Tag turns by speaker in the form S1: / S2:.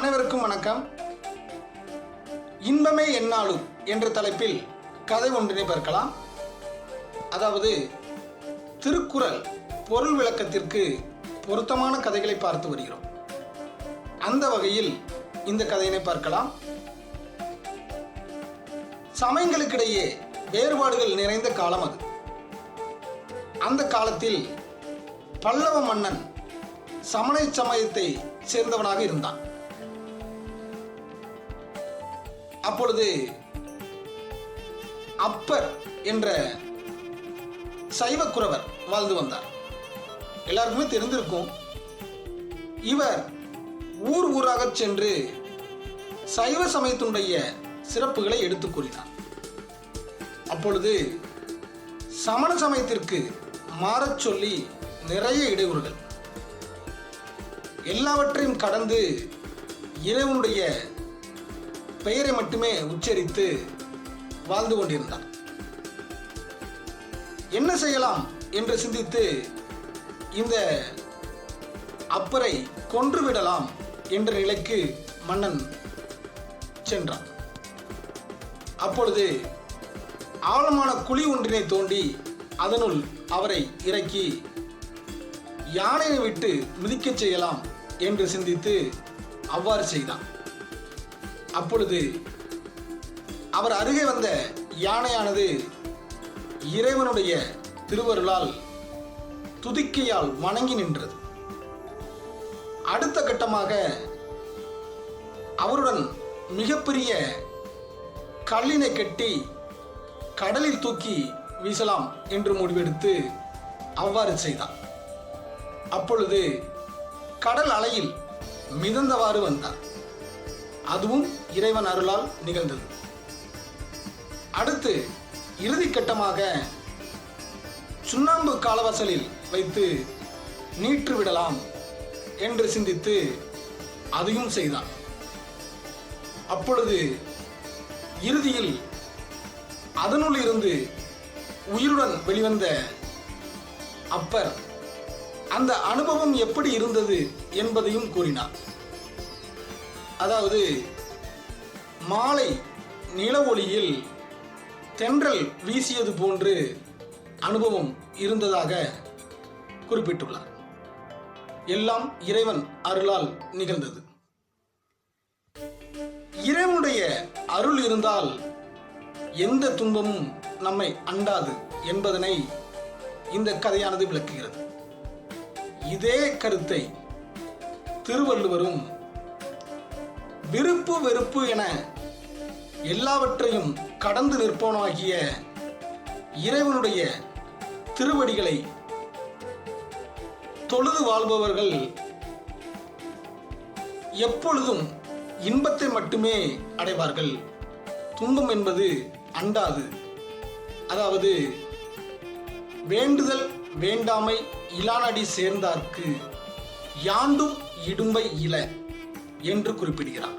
S1: அனைவருக்கும் வணக்கம். இன்பமே என்னாலும் என்ற தலைப்பில் கதை ஒன்றினை பார்க்கலாம். அதாவது திருக்குறள் பொருள் விளக்கத்திற்கு பொருத்தமான கதைகளை பார்த்து வருகிறோம். அந்த வகையில் இந்த கதையினை பார்க்கலாம். சமயங்களுக்கிடையே வேறுபாடுகள் நிறைந்த காலம் அது. அந்த காலத்தில் பல்லவ மன்னன் சமண சமயத்தை சேர்ந்தவனாக இருந்தான். அப்பொழுது அப்பர் என்ற சைவக்குறவர் வாழ்ந்து வந்தார். எல்லாருக்குமே தெரிந்திருக்கும் இவர் ஊர் ஊராக சென்று சைவ சமயத்தினுடைய சிறப்புகளை எடுத்துக் கூறினார். அப்பொழுது சமண சமயத்திற்கு மாறச் சொல்லி நிறைய இடையூறுகள். எல்லாவற்றையும் கடந்து இறைவனுடைய பெயரை மட்டுமே உச்சரித்து வாழ்ந்து கொண்டிருந்தார் என்ன செய்யலாம் என்று சிந்தித்து இந்த அப்பரை கொன்றுவிடலாம் என்ற நிலைக்கு மன்னன் சென்றான். அப்பொழுது ஆழமான குழி ஒன்றினை தோண்டி அதனுள் அவரை இறக்கி யானையை விட்டு மிதிக்கச் செய்யலாம் என்று சிந்தித்து அவ்வாறு செய்தான். அப்பொழுது அவர் அருகே வந்த யானையானது இறைவனுடைய திருவருளால் துதிக்கையால் வணங்கி நின்றது. அடுத்த கட்டமாக அவருடன் மிகப்பெரிய கல்லினை கட்டி கடலில் தூக்கி வீசலாம் என்று முடிவெடுத்து அவ்வாறு செய்தான். அப்பொழுது கடல் அலையில் மிதந்தவாறு வந்தார் அதுவும் இறைவன் அருளால் நிகழ்ந்தது. அடுத்து இறுதி கட்டமாக சுண்ணாம்பு காலவாசலில் வைத்து நீற்று விடலாம் என்று சிந்தித்து அதையும் செய்தான். அப்பொழுது இறுதியில் அதனுள் இருந்து உயிருடன் வெளிவந்த அப்பர் அந்த அனுபவம் எப்படி இருந்தது என்பதையும் கூறினார். அதாவது மாலை நில ஒளியில் தென்றல் வீசியது போன்று அனுபவம் இருந்ததாக குறிப்பிட்டுள்ளார். எல்லாம் இறைவன் அருளால் நிகழ்ந்தது. இறைவனுடைய அருள் இருந்தால் எந்த துன்பமும் நம்மை அண்டாது என்பதனை இந்த கதையானது விளக்குகிறது. இதே கருத்தை திருவள்ளுவரும் விருப்பு வெறுப்பு என எல்லாவற்றையும் கடந்து நிற்பவனாகிய இறைவனுடைய திருவடிகளை தொழுது வாழ்பவர்கள் எப்பொழுதும் இன்பத்தை மட்டுமே அடைவார்கள். துன்பம் என்பது அண்டாது. அதாவது வேண்டுதல் வேண்டாமை இலானடி சேர்ந்தார்க்கு யாண்டும் இடும்பை இல என்று குறிப்பிடுகிறார்.